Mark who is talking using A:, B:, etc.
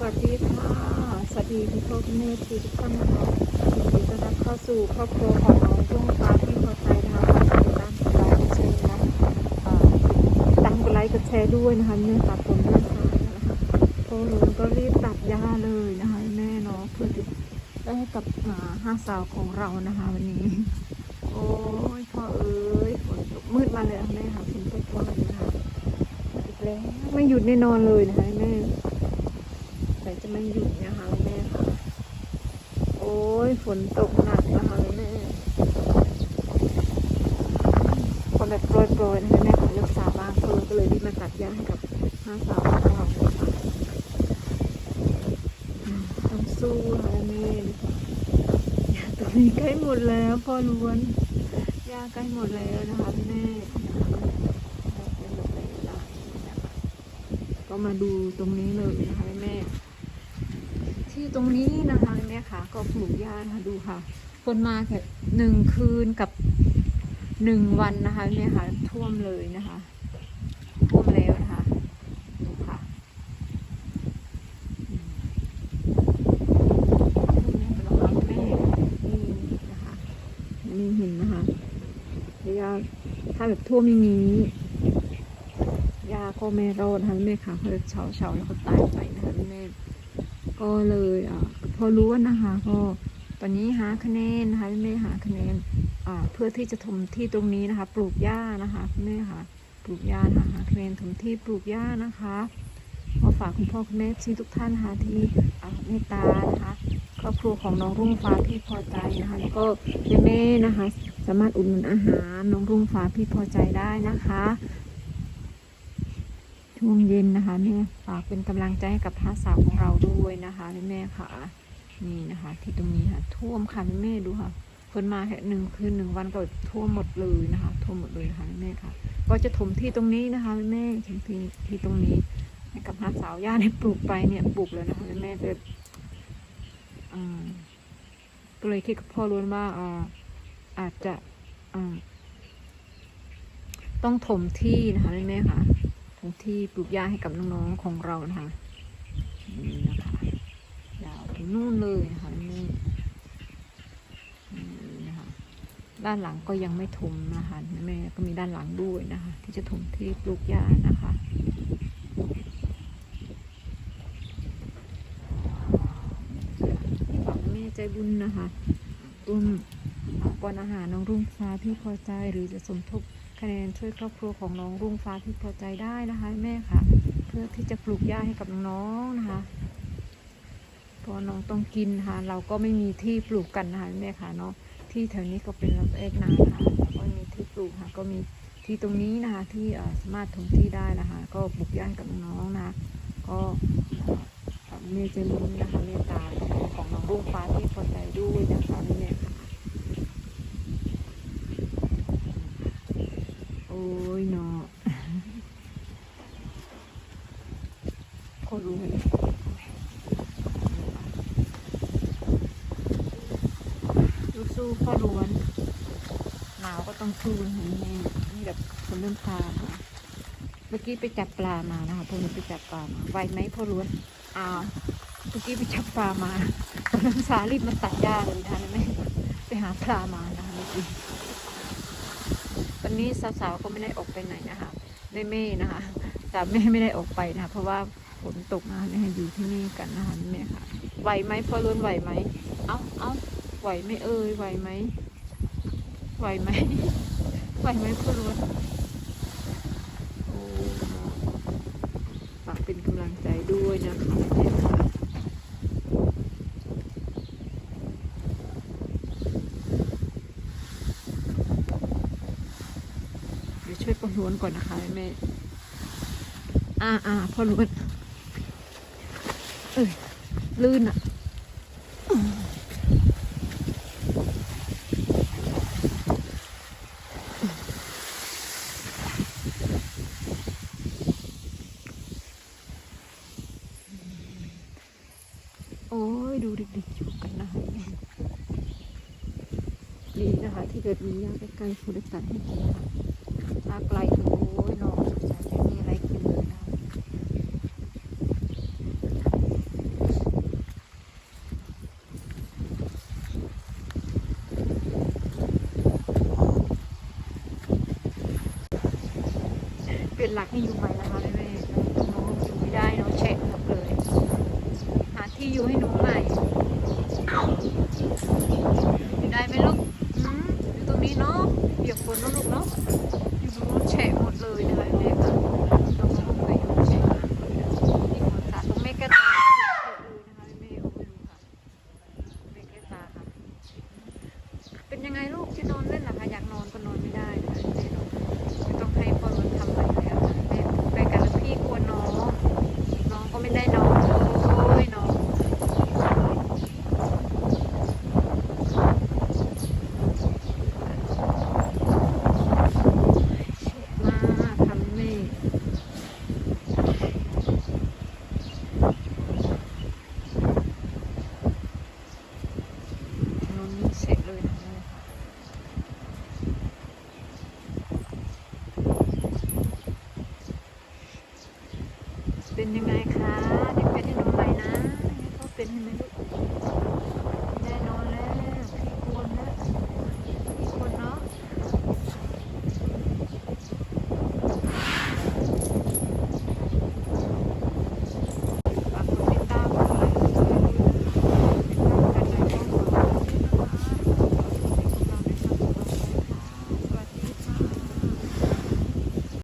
A: สวัสดีค่ะ สวัสดีคุณพ่อคุณแม่ทุกท่านนะคะยินดีต้อนรับเข้าสู่ครอบครัวของน้องรุ่งฟ้าที่พอใจนะคะฝากติดตามกดไลค์กดแชร์นะติดตามกดไลค์กดแชร์ด้วยนะคะเนี่ยค่ะผมเรื่องฟ้านะคะพ่อลุงก็รีบตัดหญ้าเลยนะคะแม่เนาะเพื่อที่ได้ให้กับห้าสาวของเรานะคะ วันนี้ โอ้ยพ่อเอ้ยฝนตกมืดมาเลยแม่ค่ะฝนตกมาเลยนะคะอีกแล้วไม่หยุดแน่นอนเลยนะคะแม่ แต่จะไม่หยุดนะคะแม่ค่ะ โอ้ยฝนตกหนักนะคะแม่ฝนแบบโปรยๆนะคะแม่ของลูกสาวบ้างเพิ่มก็เลยรีบมาตัดหญ้าให้กับห้าสาวของเรานะคะต้องสู้นะคะแม่หญ้าตัวนี้ใกล้หมดแล้วพ่อล้วนหญ้าใกล้หมดแล้วนะคะแม่ก็มาดูตรงนี้เลยนะคะแม่ ที่ตรงนี้นะคะแม่ค่ะ ก็ปลูกหญ้านะคะดูค่ะ คนมาแค่หนึ่งคืนกับหนึ่งวันนะคะแม่ค่ะ ท่วมเลยนะคะ ท่วมแล้วนะคะดูค่ะแม่นี่นะคะนี่เห็นนะคะหญ้าถ้าแบบท่วมอย่างนี้หญ้าก็ไม่รอดนะคะแม่ค่ะเขาจะเฉาเฉาแล้วก็ตายไปนะคะแม่ ก็เลยอ่าพอรู้ว่านะคะก็ตอนนี้หาคะแนนนะคะแม่หาคะแนนเพื่อที่จะถมที่ตรงนี้นะคะ ปลูกหญ้านะคะแม่ค่ะปลูกหญ้านะคะหาคะแนนถมที่ปลูกหญ้านะคะขอฝากคุณพ่อคุณแม่ที่ทุกท่านนะคะที่เมตตานะคะครอบครัวของน้องรุ่งฟ้าที่พอใจนะคะแล้วก็แม่นะคะ สามารถอุดหนุนอาหารน้องรุ่งฟ้าพี่พอใจได้นะคะ ช่วงเย็นนะคะแม่ฝากเป็นกำลังใจให้กับพระสาวของเราด้วยนะคะแม่ค่ะนี่นะคะ ที่ตรงนี้ค่ะ ท่วมค่ะแม่ดูค่ะคนมาแค่หนึ่งคืนหนึ่งวันก็ท่วมหมดเลยนะคะท่วมหมดเลยค่ะแม่ค่ะ ก็จะถมที่ตรงนี้นะคะแม่ถมที่ที่ตรงนี้ให้กับพระสาวย่าเนี่ปลูกไปเนี่ยปลูกแล้วนะคะแม่จะอืมก็เลยคิดกับพ่อล้วนว่าอ่าอาจจะอ่าต้องถมที่นะคะแม่ค่ะ ทั้งที่ปลูกหญ้าให้กับน้องๆของเรานะคะนี่นะคะยาวถึงนู่นเลยนะคะนี่นี่นะคะด้านหลังก็ยังไม่ถมนะคะแม่ก็มีด้านหลังด้วยนะคะ ที่จะถมที่ปลูกหญ้านะคะแม่ใจบุญนะคะร่วมปอนอาหารน้องรุ่งฟ้าที่พอใจหรือจะสมทบ คะแนนช่วยครอบครัวของน้องรุ่งฟ้าที่พอใจได้นะคะแม่ค่ะ เพื่อที่จะปลูกหญ้าให้กับน้องๆนะคะเพราะน้องต้องกินนะคะเราก็ไม่มีที่ปลูกกันนะคะแม่ค่ะเนาะที่แถวนี้ก็เป็นลำเอกนานะคะแล้วก็มีที่ปลูกค่ะ ก็มีที่ตรงนี้นะคะที่สามารถถมที่ได้นะคะ ก็ปลูกหญ้าให้กับน้องๆนะคะก็เอ่อเมเจลุนนะคะเมตตาของน้องรุ่งฟ้าที่พอใจด้วยนะคะแม่ค่ะ โอ้ยเนาะ โคตรรู้เลย สู้พ่อล้วนหนาวก็ต้องสู้นะแม่นี่แบบคนเริ่มพาค่ะเมื่อกี้ไปจับปลามานะคะพวกนี้ไปจับปลามาไหวไหมพ่อล้วนอ้าวเมื่อกี้ไปจับปลามาตอนนั้นสารีบมาตัดหญ้าเลยนะคะแม่ไปหาปลามานะคะเมื่อกี้วันนี้สาวๆก็ไม่ได้ออกไปไหนนะคะแม่ๆนะคะสาวแม่ไม่ได้ออกไปนะคะเพราะว่าฝนตกนะคะแม่อยู่ที่นี่กันนะคะแม่ค่ะไหวไหมพ่อล้วนไหวไหมเอาเอา ไหวไหมเอ่ยไหวไหมไหวไหมไหวไหมพอล้วนฝากเป็นกำลังใจด้วยนะคะแม่ค่ะเดี๋ยวช่วยพอล้วนก่อนนะคะแม่ อ่าอ่าพอล้วน เอ้ยลื่นอะ ดีนะคะ ที่เกิดมียาใกล้ๆผู้โดยสารให้กินค่ะมาไกลโอ้ยน้องสงสัยมีอะไรกินเลยนะเป็นหลักให้อยู่ไหมนะคะ